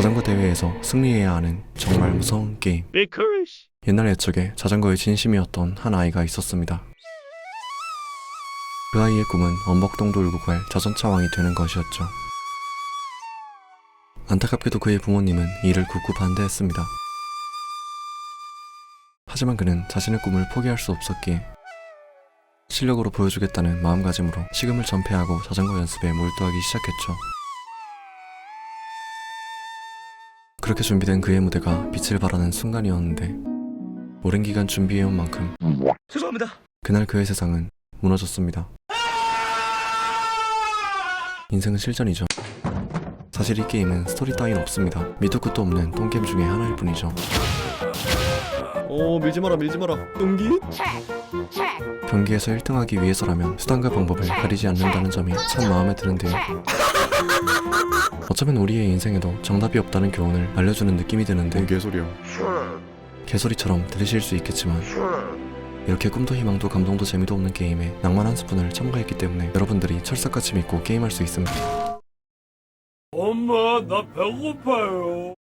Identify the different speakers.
Speaker 1: 자전거 대회에서 승리해야 하는 정말 무서운 게임. 옛날 옛적에 자전거의 진심이었던 한 아이가 있었습니다. 그 아이의 꿈은 엄벅동 돌고 갈 자전차 왕이 되는 것이었죠. 안타깝게도 그의 부모님은 이를 굳고 반대했습니다. 하지만 그는 자신의 꿈을 포기할 수 없었기에 실력으로 보여주겠다는 마음가짐으로 식음을 전폐하고 자전거 연습에 몰두하기 시작했죠. 그렇게 준비된 그의 무대가 빛을 발하는 순간이었는데 오랜 기간 준비해온 만큼
Speaker 2: 죄송합니다.
Speaker 1: 그날 그의 세상은 무너졌습니다. 인생은 실전이죠. 사실 이 게임은 스토리 따윈 없습니다. 밑도 끝도 없는 똥게임 중에 하나일 뿐이죠. 오 밀지 마라 밀지 마라 똥기? 경기에서 1등하기 위해서라면 수단과 방법을 가리지 않는다는 점이 참 마음에 드는데요. 어쩌면 우리의 인생에도 정답이 없다는 교훈을 알려주는 느낌이 드는데 개소리야. 개소리처럼 들으실 수 있겠지만 이렇게 꿈도 희망도 감동도 재미도 없는 게임에 낭만 한 스푼을 첨가했기 때문에 여러분들이 철석같이 믿고 게임할 수 있습니다.
Speaker 2: 엄마 나 배고파요.